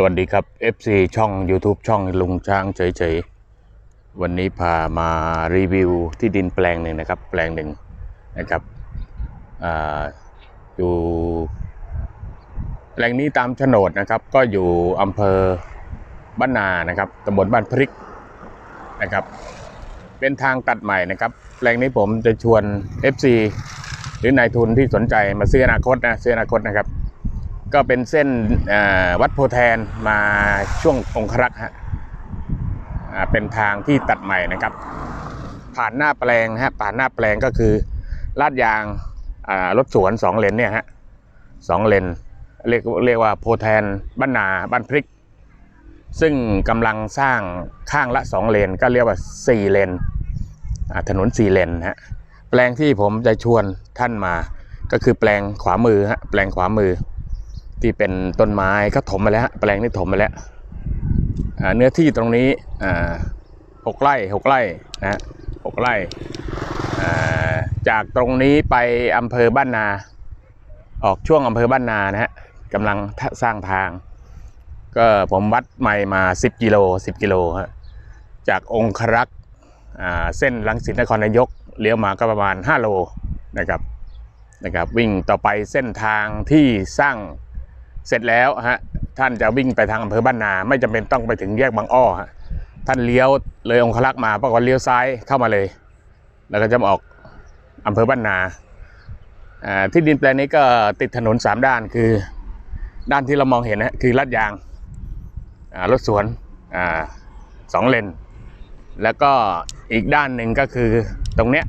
สวัสดีครับ FC ช่อง YouTube ช่องลุงช้างเฉยๆ วันนี้พามารีวิวที่ดินแปลงหนึ่งนะครับ แปลงหนึ่งนะครับออยู่แปลงนี้ตามโฉนดนะครับ ก็อยู่อำเภอบ้านนานะครับตำบลบ้านพริกนะครับ เป็นทางตัดใหม่นะครับ แปลงนี้ผมจะชวน FC หรือนายทุนที่สนใจมาซื้ออนาคตนะซื้ออนาคตนะครับ ก็เป็นเส้นวัดโพแทนมาช่วงองครักษ์ฮะเป็นทางที่ตัดใหม่นะครับ ผ่านหน้าแปลงฮะผ่านหน้าแปลงก็คือลาดยางรถสวนสองเลนเนี่ยฮะสองเลนเรียกเรียกว่าโพแทนบ้านนาบ้านพริก ซึ่งกำลังสร้างข้างละสองเลนก็เรียกว่าสี่เลนถนนสี่เลนฮะแปลงที่ผมจะชวนท่านมาก็คือแปลงขวามือฮะแปลงขวามือ ที่เป็นต้นไม้ก็ถมมาแล้วแปลงนี้ถมมาแล้วเนื้อที่ตรงนี้หกไร่หกไร่นะฮะหกไร่จากตรงนี้ไปอำเภอบ้านนา ออกช่วงอำเภอบ้านนานะฮะกำลังสร้างทาง ก็ผมวัดใหม่มา 10 กิโล 10 กิโลฮะจากองครักษ์เส้นลังสิตนครนายกเลี้ยวมาก็ประมาณ 5 โลนะครับนะครับวิ่งต่อไปเส้นทางที่สร้าง เสร็จแล้วฮะท่านจะวิ่งไปทางอำเภอบ้านนา ไม่จำเป็นต้องไปถึงแยกบางอ้อฮะท่านเลี้ยวเลยองคลักษ์มาปรากฏเลี้ยวซ้ายเข้ามาเลย แล้วก็จะออกอำเภอบ้านนาที่ดินแปลงนี้ก็ติดถนนสามด้านคือ ด้านที่เรามองเห็นนะคือลาดยางรถสวนอสองเลน แล้วก็อีกด้านหนึ่งก็คือตรงเนี้ย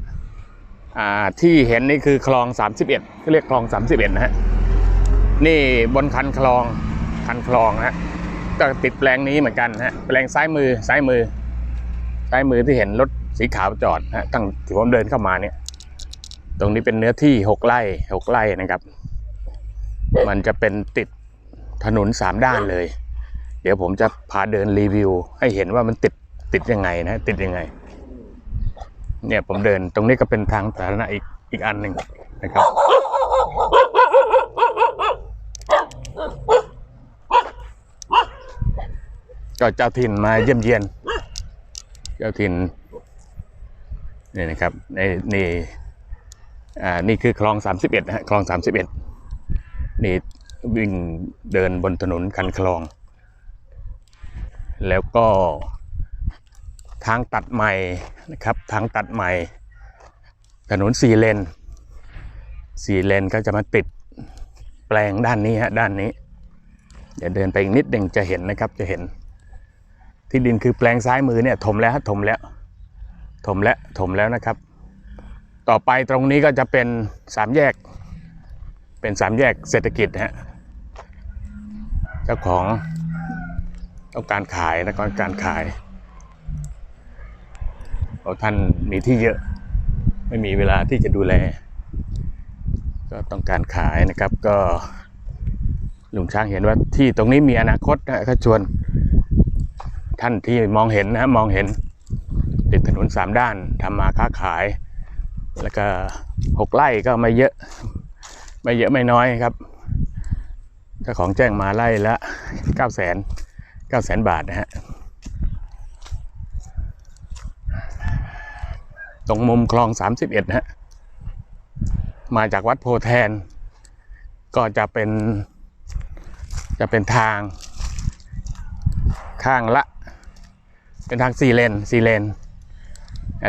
ที่เห็นนี่คือคลอง 31เขาเรียกคลอง 31 นะฮะ นี่บนคันคลองคันคลองฮะก็ติดแปลงนี้เหมือนกันฮะแปลงซ้ายมือซ้ายมือ ซ้ายมือที่เห็นรถสีขาวจอดฮะตั้งที่ผมเดินเข้ามาเนี่ย ตรงนี้เป็นเนื้อที่หกไร่หกไร่นะครับ มันจะเป็นติดถนนสามด้านเลย เดี๋ยวผมจะพาเดินรีวิว ให้เห็นว่ามันติดติดยังไงนะ ติดยังไง เนี่ยผมเดินตรงนี้ก็เป็นทางสาธารณะอีกอีกอันหนึ่งนะครับ ก็เจ้าถิ่นมาเยี่ยมเยียน เจ้าถิ่นนี่นะครับในนี่อ่านี่คือคลอง 31นะฮะคลอง 31 นี่วิ่งเดินบนถนนคันคลอง แล้วก็ทางตัดใหม่นะครับทางตัดใหม่ ถนนสี่เลนสี่เลนก็จะมาติดแปลงด้านนี้ฮะด้านนี้ เดี๋ยวเดินไปอีกนิดหนึ่งจะเห็นนะครับจะเห็น ที่ดินคือแปลงซ้ายมือเนี่ยถมแล้วถมแล้ว ถมแล้วถมแล้วนะครับ ต่อไปตรงนี้ก็จะเป็นสามแยก เป็นสามแยกเศรษฐกิจฮะเจ้าของต้องการขายนะต้องการขายเพราะท่านมีที่เยอะ ไม่มีเวลาที่จะดูแล ก็ต้องการขายนะครับก็ลุงช้างเห็นว่าที่ตรงนี้มีอนาคตนะก็ชวน ท่านที่มองเห็นนะฮะมองเห็น ติดถนนสามด้านทำมาค้าขาย แล้วก็หกไร่ก็ไม่เยอะไม่เยอะไม่น้อยครับเจ้าของแจ้งมาไร่ละเก้าแสนเก้าแสนบาทนะฮะตรงมุมคลองสามสิบเอ็ดนะฮะ มาจากวัดโพแทน ก็จะเป็น จะเป็นทาง ข้างละ เป็นทางสี่เลนสี่เลน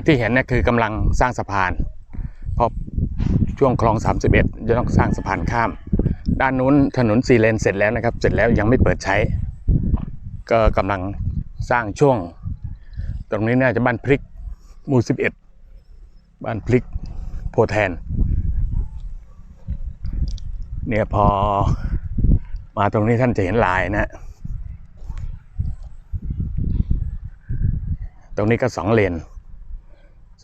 ที่เห็นเนี่ยคือกำลังสร้างสะพานเพราะช่วงคลอง 31 จะต้องสร้างสะพานข้าม ด้านนู้นถนนสี่เลนเสร็จแล้วนะครับ เสร็จแล้วยังไม่เปิดใช้ ก็กำลังสร้างช่วง ตรงนี้น่าจะบ้านพริกหมู่11 บ้านพริกโพแทนเนี่ยพอมาตรงนี้ท่านจะเห็นลายนะฮะ ต รงนี้ก็สองเลน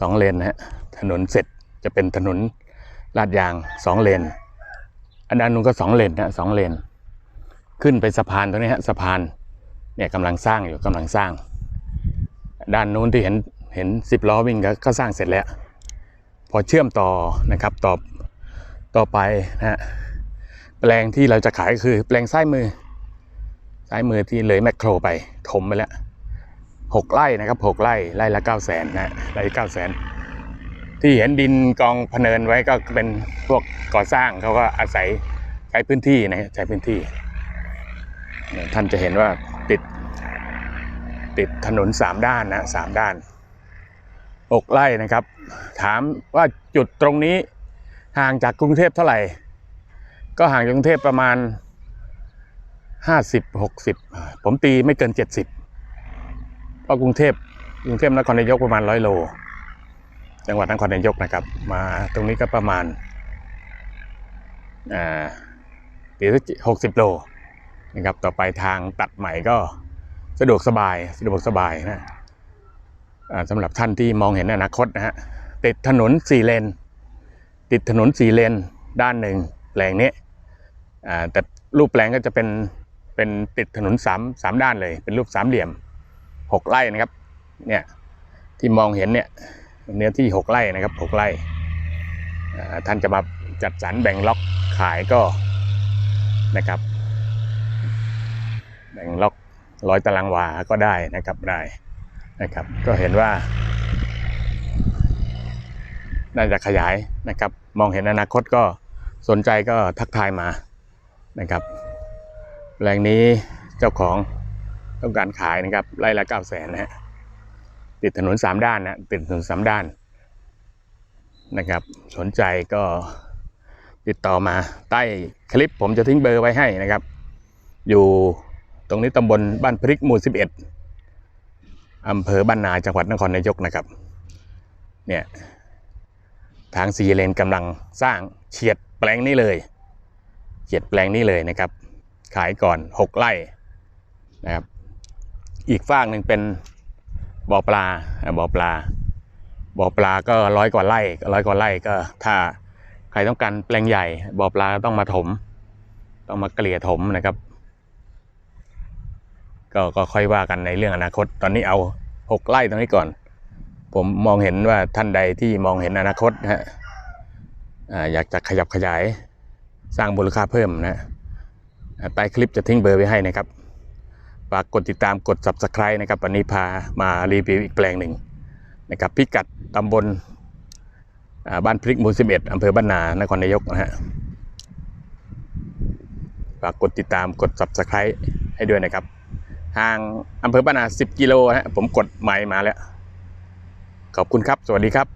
สองเลนนะฮะถนนเสร็จจะเป็นถนนลาดยางสองเลน อันนั้นนู้นก็สองเลนนะสองเลน ขึ้นไปสะพานตรงนี้ฮะสะพานเนี่ยกำลังสร้างอยู่กำลังสร้าง ด้านนู้นที่เห็นเห็นสิบล้อวิ่งก็ก็สร้างเสร็จแล้ว พอเชื่อมต่อนะครับต่อต่อไปนะฮะแปลงที่เราจะขายก็คือแปลงซ้ายมือซ้ายมือที่เลยแมคโครไปถมไปแล้ว 6ไร่นะครับ6ไร่ไร่ละ9 0 0 0 0นนะไร่9 0 0 0 0ที่เห็นดินกองพเนินไว้ก็เป็นพวกก่อสร้างเขาก็อาศัยใช้พื้นที่นะใช้พื้นที่ ท่านจะเห็นว่าติดติดถนน 3 ด้านนะสด้าน6ไร่นะครับ ถามว่าจุดตรงนี้ห่างจากกรุงเทพเท่าไหร่ ก็ห่างกรุงเทพประมาณ 50 60 ผมตีไม่เกิน 70 ก็กรุงเทพกรุงเทพนครนายกประมาณร้อยโล จังหวัดนครนายกนะครับ มาตรงนี้ก็ประมาณอ่าสี่สิบหกสิบโลนะครับต่อไปทางตัดใหม่ก็สะดวกสบายสะดวกสบายนะสำหรับท่านที่มองเห็นอนาคตนะฮะติดถนนสี่เลน ติดถนนสี่เลนด้านหนึ่งแปลงนี้แต่รูปแปลงก็จะเป็นเป็นติดถนนสามสามด้านเลย เป็นรูปสามเหลี่ยม หกไร่นะครับ เนี่ยที่มองเห็นเนี่ยเนื้อที่หกไร่นะครับหกไร่ท่านจะมาจัดสรรแบ่งล็อกขายก็นะครับ แบ่งล็อกร้อยตารางวาก็ได้นะครับได้นะครับ ก็เห็นว่า น่าจะขยายนะครับ มองเห็นอนาคตก็สนใจก็ทักทายมานะครับแปลงนี้เจ้าของ ต้องการขายนะครับไร่ละเก้าแสนนะฮะติดถนนสามด้านนะติดถนนสามด้านนะครับ สนใจก็ติดต่อมาใต้คลิปผมจะทิ้งเบอร์ไว้ให้นะครับ อยู่ตรงนี้ตำบลบ้านพริกหมู่11อำเภอบ้านนาจังหวัดนครนายกนะครับ เนี่ยทางซีเลนกำลังสร้างเฉียดแปลงนี้เลยเฉียดแปลงนี้เลยนะครับ ขายก่อน 6ไร่นะครับ อีกฝากหนึ่งเป็นบ่อปลาบ่อปลาบ่อปลาก็ร้อยกว่าไร่ร้อยกว่าไร่ก็ ถ้าใครต้องการแปลงใหญ่บ่อปลาต้องมาถม ต้องมาเกลี่ยถมนะครับ ก็ก็ค่อยว่ากันในเรื่องอนาคต ตอนนี้เอาหกไร่ตรงนี้ก่อน ผมมองเห็นว่าท่านใดที่มองเห็นอนาคตฮะอยากจะขยับขยายสร้างมูลค่าเพิ่มนะฮะใต้คลิปจะทิ้งเบอร์ไว้ให้นะครับ ฝากกดติดตามกด subscribe นะครับ วันนี้พามารีวิวอีกแปลงหนึ่งนะครับ พิกัดตำบลบ้านพริกหมู่11อำเภอบ้านนานครนายกนะฮะฝากกดติดตามกด subscribe ให้ด้วยนะครับห่างอำเภอบ้านนา 10 กิโลนะฮะผมกดไมล์มาแล้ว ขอบคุณครับ สวัสดีครับ